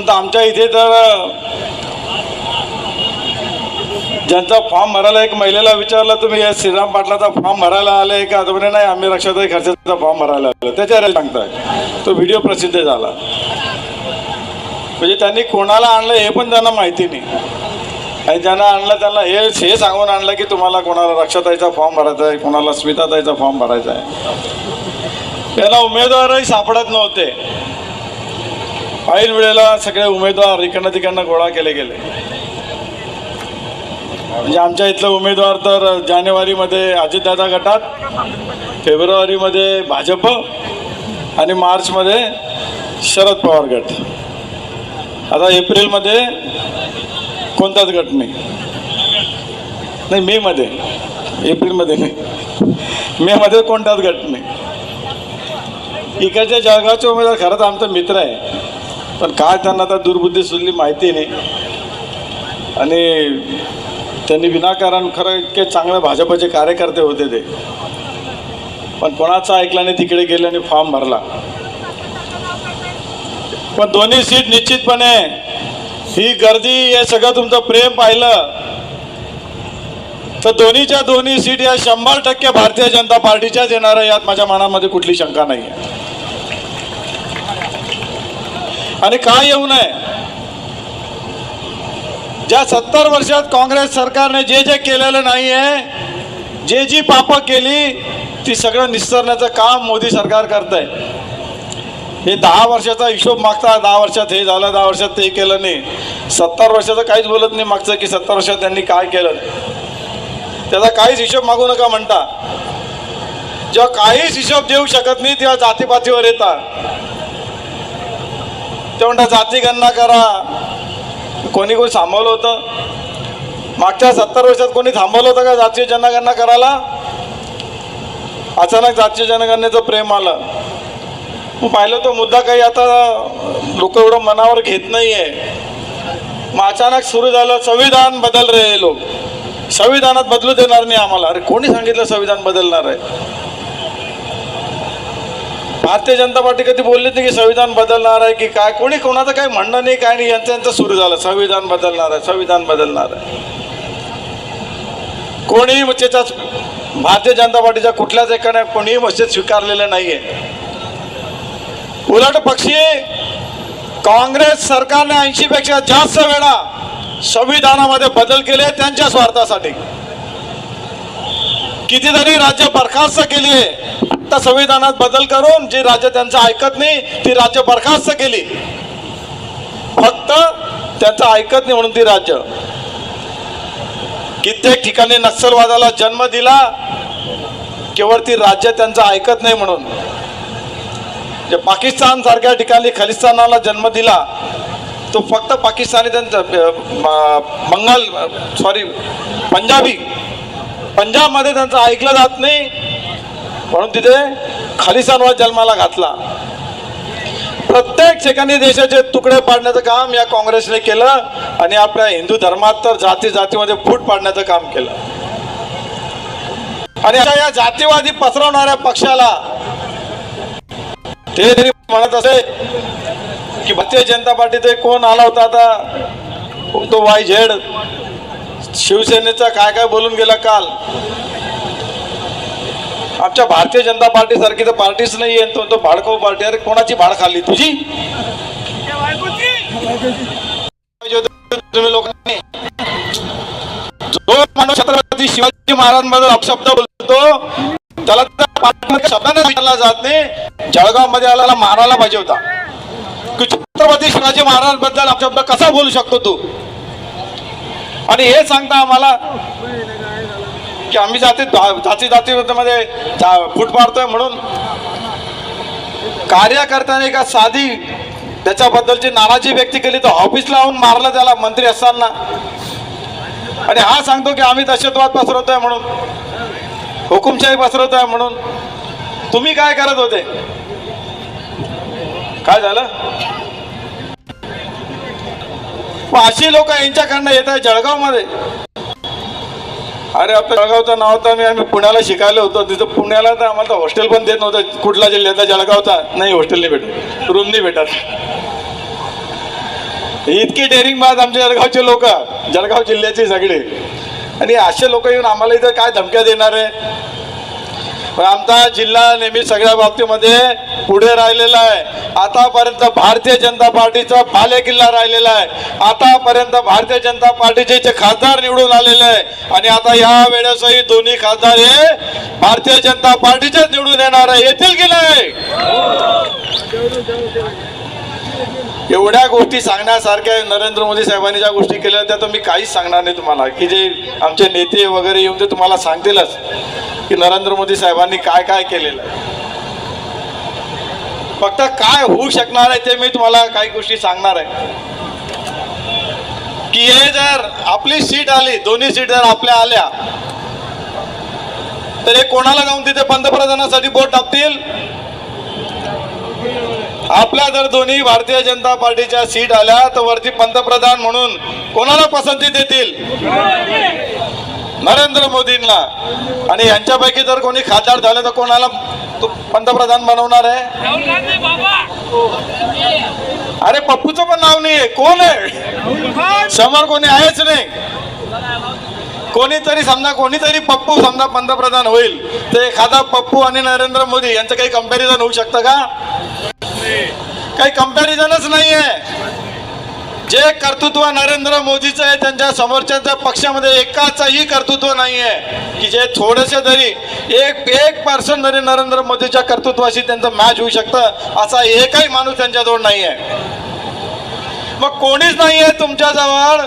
परंतु आमच्या इथे तर ज्यांचा फॉर्म भरायला एक महिलेला विचारला तुम्ही या श्रीराम पाटलाचा फॉर्म भरायला आले का? तर म्हणे नाही आम्ही रक्षाताई खर्चाचा फॉर्म भरायला आलो. त्याच्यावर सांगताय. तो व्हिडिओ प्रसिद्ध झाला. म्हणजे त्यांनी कोणाला आणलं हे पण त्यांना माहिती नाही. आणि ज्यांना आणलं त्यांना हे हे सांगून आणलं की तुम्हाला कोणाला रक्षाताईचा फॉर्म भरायचा आहे कोणाला स्मिताताईचा फॉर्म भरायचा आहे. त्यांना उमेदवारही सापडत नव्हते. ऐन वेळेला सगळे उमेदवार इकडनं तिकडनं गोळा केले गेले. म्हणजे आमच्या इथलं उमेदवार तर जानेवारीमध्ये अजितदादा गटात फेब्रुवारीमध्ये भाजप आणि मार्चमध्ये शरद पवार गट. आता एप्रिलमध्ये कोणताच गट नाही. नाही मेमध्ये. एप्रिलमध्ये नाही. मेमध्ये कोणताच गट नाही. इकडच्या जळगावचे उमेदवार खरंच आमचा मित्र आहे. पण काय त्यांना आता दुर्बुद्धी सुचली माहिती नाही. आणि त्यांनी विनाकारण खरं इतके चांगले भाजपचे कार्यकर्ते होते ते. पण कोणाचा ऐकला नाही तिकडे गेले आणि फॉर्म भरला. पण दोन्ही सीट निश्चितपणे ही गर्दी हे सगळं तुमचं प्रेम पाहिलं. तर दोन्हीच्या दोन्ही सीट या शंभर टक्के भारतीय जनता पार्टीच्याच येणार आहे यात माझ्या मनामध्ये कुठली शंका नाही आहे आणि काय येऊ नये? ज्या सत्तर वर्षात काँग्रेस सरकारने जे जे केलेलं नाही आहे जे जी पापं केली ती सगळं निस्तरण्याचं काम मोदी सरकार करत आहे हे दहा वर्षाचा हिशोब मागता दहा वर्षात हे झालं दहा वर्षात ते केलं नाही. सत्तर वर्षाचं काहीच बोलत नाही मागचं की सत्तर वर्षात त्यांनी काय केलं. त्याचा काहीच हिशोब मागू नका म्हणता. जेव्हा काहीच हिशोब देऊ शकत नाही तेव्हा जातीपातीवर येतात ते म्हणतात जाती गणना करा. कोणी कोणी थांबवलं होतं? मागच्या सत्तर वर्षात कोणी थांबवलं होतं का जातीय जनगणना करायला? अचानक जातीय जनगणनेचं प्रेम आलं. पाहिलं तो मुद्दा काही आता लोक एवढं मनावर घेत नाही आहे मग अचानक सुरू झालं संविधान बदल रे लोक. संविधानात बदलू देणार नाही आम्हाला. अरे कोणी सांगितलं संविधान बदलणार आहे? भारतीय जनता पार्टी कधी बोलली नाही की संविधान बदलणार आहे की काय? कोणी कोणाचं काही म्हणणं नाही काय नाही यांचं यांचं सुरू झालं. संविधान बदलणार आहे संविधान बदलणार आहे. कोणीही मग भारतीय जनता पार्टीच्या कुठल्याच एकाने कोणीही मस्जिद स्वीकारलेलं नाहीये. उलट पक्षी काँग्रेस सरकारने ऐंशी पेक्षा जास्त वेळा संविधानामध्ये बदल केले त्यांच्या स्वार्थासाठी. कितीतरी राज्य बरखास्त केली आहे आता संविधानात बदल करून जी राज्य त्यांचं ऐकत नाही ती राज्य बरखास्त केली. फक्त त्यांचं ऐकत नाही म्हणून ती राज्य. कित्येक ठिकाणी नक्षलवादाला जन्म दिला केवळ ती राज्य त्यांचं ऐकत नाही म्हणून. जे पाकिस्तान सारख्या ठिकाणी खलिस्तानाला जन्म दिला तो फक्त पाकिस्तानी त्यांचा बंगाल सॉरी पंजाबी. पंजाबमध्ये त्यांचं ऐकलं जात नाही म्हणून तिथे खालिस्तानवाद जन्माला घातला. प्रत्येक ठिकाणी देशाचे तुकडे पाडण्याचं काम या काँग्रेसने केलं आणि आपल्या हिंदू धर्मात तर जाती जातीमध्ये फूट पाडण्याचं काम केलं. आणि अशा या जातीवादी पसरवणाऱ्या पक्षाला ते तरी म्हणत असे की भारतीय जनता पार्टी ते कोण आला होता आता? तो वाय झेड. शिवसेनेचा काय काय बोलून गेला काल? आमच्या भारतीय जनता पार्टी सारखी तर पार्टीच नाही आहे. तो तो भाडकाऊ पार्टी अरे कोणाची भाड खाल्ली तुझी? तुम्ही लोकांनी. जो माणूस छत्रपती शिवाजी महाराजांबद्दल अपशब्द बोलतो त्याला शब्दाने विचारला जात नाही. जळगावमध्ये आला मारायला पाहिजे होता. कि छत्रपती शिवाजी महाराजांबद्दल अपशब्द कसा बोलू शकतो तू? आणि हे सांगता आम्हाला की आम्ही जाती जाती जातीमध्ये जा- फूट पाडतोय म्हणून कार्यकर्त्याने का साधी त्याच्याबद्दलची नाराजी व्यक्त केली तर ऑफिसला लावून मारलं त्याला मंत्री असताना. आणि हा सांगतो की आम्ही दहशतवाद पसरवतोय म्हणून हुकुमशाही पसरवतोय म्हणून. तुम्ही काय करत होते? काय झालं? अशी लोक यांच्याकडनं येत आहे जळगावमध्ये. अरे आपलं जळगावचा नाव तर मी आम्ही पुण्याला शिकायला होतो. तिथं पुण्याला तर आम्हाला हॉस्टेल पण देत नव्हतं. कुठला जिल्ह्यातला? जळगावचा. नाही हॉस्टेल नाही भेटत रूम नाही भेटत. इतकी डेअरिंग बाज आमच्या जळगावचे लोक. जळगाव जिल्ह्याचे सगळे. आणि असे लोक येऊन आम्हाला इथं काय धमक्या देणार आहे? आमचा जिल्हा नेहमी सगळ्या बाबतीमध्ये पुढे राहिलेला आहे. आतापर्यंत भारतीय जनता पार्टीचा बाले किल्ला राहिलेला आहे. आतापर्यंत भारतीय जनता पार्टीचे जे खासदार निवडून आलेले आहे. आणि आता या वेळेसही दोन्ही खासदार हे भारतीय जनता पार्टीचेच निवडून येणार आहे. येतील की नाही? एवढ्या गोष्टी सांगण्यासारख्या नरेंद्र मोदी साहेबांनी ज्या गोष्टी केल्या त्या तर मी काहीच सांगणार नाही तुम्हाला. की जे आमचे नेते वगैरे येऊन ते तुम्हाला सांगतीलच की नरेंद्र मोदी साहेबांनी काय काय केलेलं. आहे फक्त काय होऊ शकणार आहे ते मी तुम्हाला काही गोष्टी सांगणार आहे. की हे जर आपली सीट आली दोन्ही सीट जर आपल्या आल्या तर हे कोणाला जाऊन तिथे पंतप्रधानासाठी बोट टाकतील आपल्या जर दोन्ही भारतीय जनता पार्टीच्या सीट आल्या तर वरती पंतप्रधान म्हणून कोणाला पसंती देतील? नरेंद्र मोदींना. आणि यांच्यापैकी जर कोणी खासदार झाले तर कोणाला पंतप्रधान बनवणार आहे? अरे पप्पूचं पण नाव नाहीये. कोण आहे? समोर कोणी आहेच नाही. कोणीतरी समजा कोणीतरी पप्पू समजा पंतप्रधान होईल. तर एखादा पप्पू आणि नरेंद्र मोदी यांचं काही कंपॅरिझन होऊ शकतं का? काही कंपॅरिझनच नाहीये. जे कर्तृत्व नरेंद्र मोदीचं आहे त्यांच्या समोरच्या पक्षामध्ये एकाचंही कर्तृत्व नाहीये. की जे थोडेसे तरी एक एक पर्सन जरी नरेंद्र मोदीच्या कर्तृत्वाशी त्यांचं मॅच होऊ शकतं असा एकही माणूस त्यांच्याजवळ नाहीये. मग कोणीच नाहीये तुमच्याजवळ.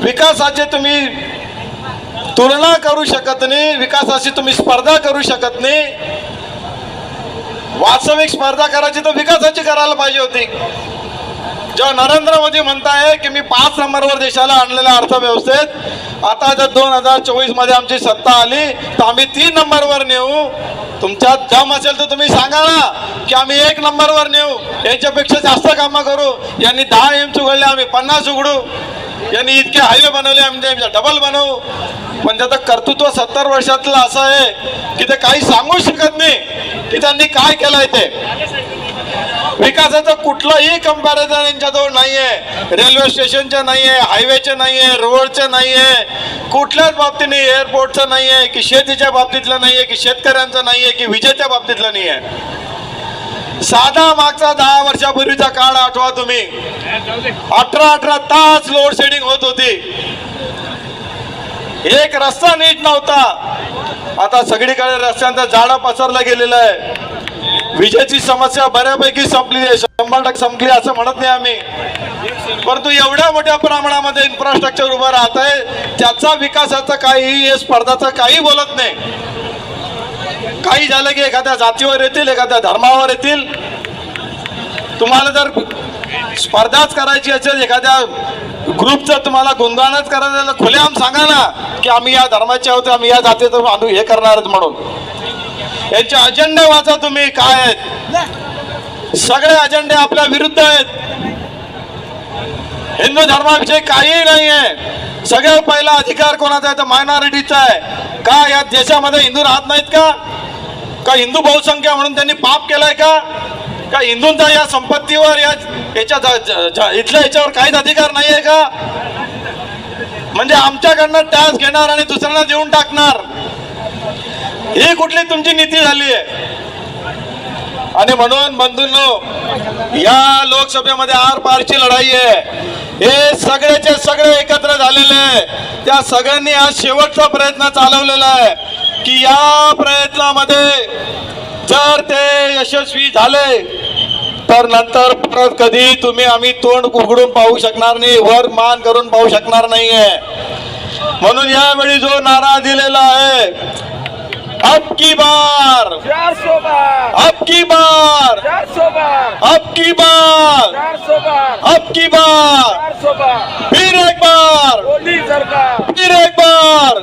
विकासाचे तुम्ही तुलना करू शकत नाही विकासाशी तुम्ही स्पर्धा करू शकत नाही. वास्तविक स्पर्धा करायची तर विकासाची करायला पाहिजे होती. जेव्हा नरेंद्र मोदी म्हणताय की मी पाच नंबरवर देशाला आणलेल्या अर्थव्यवस्थेत आता जर दोन हजार चोवीसमध्ये आमची सत्ता आली तर आम्ही तीन नंबरवर नेऊ. तुमच्यात दम असेल तर तुम्ही सांगा ना की आम्ही एक नंबरवर नेऊ. यांच्यापेक्षा जास्त कामं करू. यांनी दहा एम्स उघडले आम्ही पन्नास उघडू. यांनी इतके हायवे बनवले आमच्या डबल बनवू. पण त्याचं कर्तृत्व सत्तर वर्षातलं असं आहे की ते काही सांगू शकत नाही की त्यांनी काय केलंय ते. विकासाचं कुठलंही कंपॅरिझन यांच्याजवळ नाहीये. रेल्वे स्टेशनचं नाहीये हायवेचं नाहीये रोडचं नाहीये. कुठल्याच बाबतीने एअरपोर्टचं नाहीये की शेतीच्या बाबतीतलं नाहीये की शेतकऱ्यांचं नाहीये की विजेच्या बाबतीतलं नाहीये. साधा मागचा दहा वर्षापूर्वीचा काळ आठवा तुम्ही. अठरा अठरा तास लोड शेडिंग होत होती. एक रस्ता नीट नव्हता. आता सगळीकडे रस्त्यांचा जाडा पसरला गेलेला आहे. विजेची समस्या बऱ्यापैकी संपली आहे. शंभर टक्के संपली असं म्हणत नाही आम्ही. परंतु एवढ्या मोठ्या प्रमाणामध्ये इन्फ्रास्ट्रक्चर उभं राहत आहे त्याचा विकासाचा काही स्पर्धाचा स्पर्धाचं काही बोलत नाही. काही झालं की एखाद्या जातीवर येतील एखाद्या धर्मावर येतील. तुम्हाला जर स्पर्धाच करायची असेल एखाद्या ग्रुपचं तुम्हाला गुणगानच करायचं असेल तर खुलेआम सांगा ना की आम्ही या धर्माचे आहोत आम्ही या जातीचं आम्ही हे करणार म्हणून. यांचे अजेंडे वाचा तुम्ही काय आहेत? सगळे अजेंडे आपल्या विरुद्ध आहेत. हिंदू धर्माविषयी काहीही नाही आहे. सगळ्यात पहिला अधिकार कोणाचा आहे? तर मायनॉरिटीचा आहे. का या देशामध्ये हिंदू राहत नाहीत का? का हिंदू बहुसंख्या म्हणून त्यांनी पाप केलाय का? का हिंदूंचा या संपत्तीवर या याच्या इथल्या याच्यावर काहीच अधिकार नाही आहे का? म्हणजे आमच्याकडनं टॅक्स घेणार आणि दुसऱ्यांना देऊन टाकणार. ही कुठली तुमची नीती झाली आहे? आणि म्हणून बंधूंनो या लोकसभेमध्ये आर पारची लढाई आहे. हे सगळेचे सगळे एकत्र झालेले आहे. त्या सगळ्यांनी आज शेवटचा प्रयत्न चालवलेला आहे. की या प्रयत्नामध्ये जर ते यशस्वी झाले तर नंतर परत कधी तुम्ही आम्ही तोंड उघडून पाहू शकणार नाही वर मान करून पाहू शकणार नाहीये. म्हणून यावेळी जो नारा दिलेला आहे अब की बार अब की बार अब की बार अब की बार फिर एक बार फिर एक बार।